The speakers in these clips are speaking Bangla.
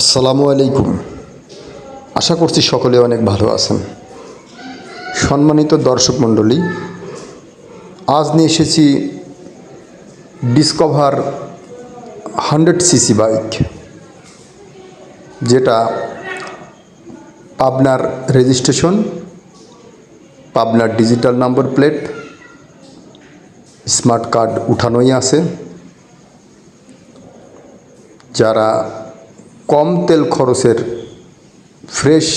আসসালামু আলাইকুম। আশা করছি সকলে অনেক ভালো আছেন। সম্মানিত দর্শক মণ্ডলী, আজ নিয়ে এসেছি ডিসকভার হান্ড্রেড সিসি বাইক যেটা পাবনার রেজিস্ট্রেশন পাবনার digital number plate smart card উঠানোই আছে। যারা কম তেল খরচের ফ্রেশ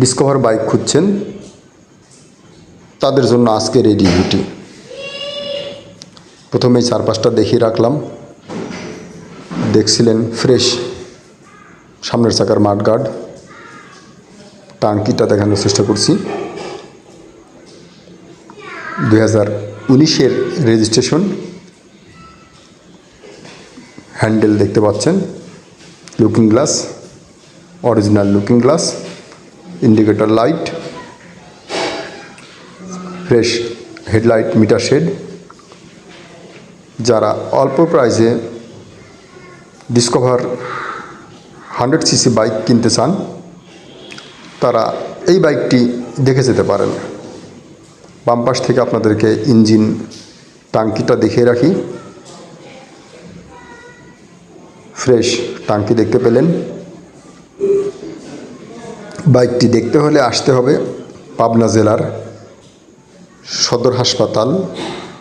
ডিসকভার বাইক খুঁজছেন, তাদের জন্য আজকের এই রিভিউটি। প্রথমেই চার পাঁচটা দেখিয়ে রাখলাম। দেখছিলেন ফ্রেশ সামনের চাকার মাঠগার্ড টাঙ্কিটা দেখানোর চেষ্টা করছি। দুই হাজার উনিশের রেজিস্ট্রেশন। হ্যান্ডেল দেখতে পাচ্ছেন। Looking glass original looking glass indicator light fresh headlight meter shade যারা অল্প প্রাইসে ডিসকভার হান্ড্রেড সিসি বাইক কিনতে চান, তারা এই বাইকটি দেখে যেতে পারেন। বাম থেকে আপনাদেরকে ইঞ্জিন টাঙ্কিটা দেখিয়ে রাখি। ফ্রেশ টাঙ্কি দেখতে পেলেন। বাইকটি দেখতে হলে আসতে হবে পাবনা জেলার সদর হাসপাতাল,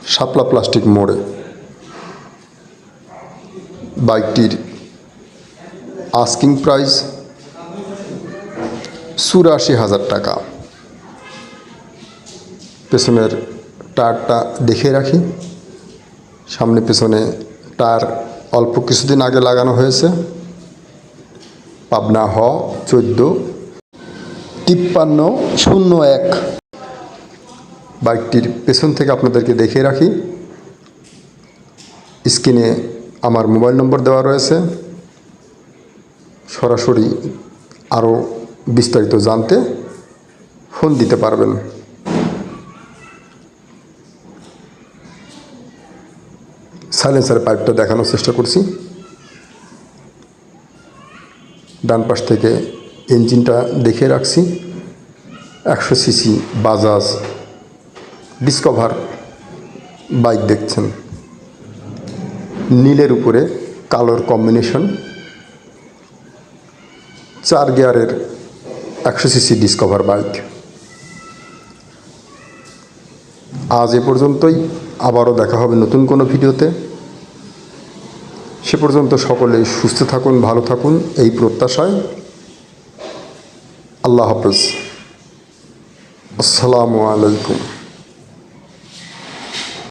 শাপলা প্লাস্টিক মোড়ে। বাইকটির আস্কিং প্রাইস চুরাশি হাজার টাকা। পেছনের টায়ারটা দেখে রাখি। সামনে পেছনে টায়ার অল্প কিছুদিন আগে লাগানো হয়েছে। পাবনা হ, চোদ্দ। তিপ্পান্ন, শূন্য এক। বাইকটির পেছন থেকে আপনাদেরকে দেখিয়ে রাখি। স্ক্রিনে আমার মোবাইল নম্বর দেওয়া রয়েছে। সরাসরি আরও বিস্তারিত জানতে ফোন দিতে পারবেন। সাইলেন্সার পাইপটা দেখানোর চেষ্টা করছি। ডান পাশ থেকে ইঞ্জিনটা দেখে রাখছি। একশো সিসি বাজাজ ডিসকভার বাইক দেখছেন। নীলের উপরে কালোর কম্বিনেশন। চার গিয়ারের একশো সিসি ডিসকভার বাইক। আজ এ পর্যন্তই। আবারও দেখা হবে নতুন কোনো ভিডিওতে। সে পর্যন্ত সকলে সুস্থ থাকুন ভালো থাকুন। এই প্রত্যাশায় আল্লাহ হাফেজ। আসসালামু আলাইকুম।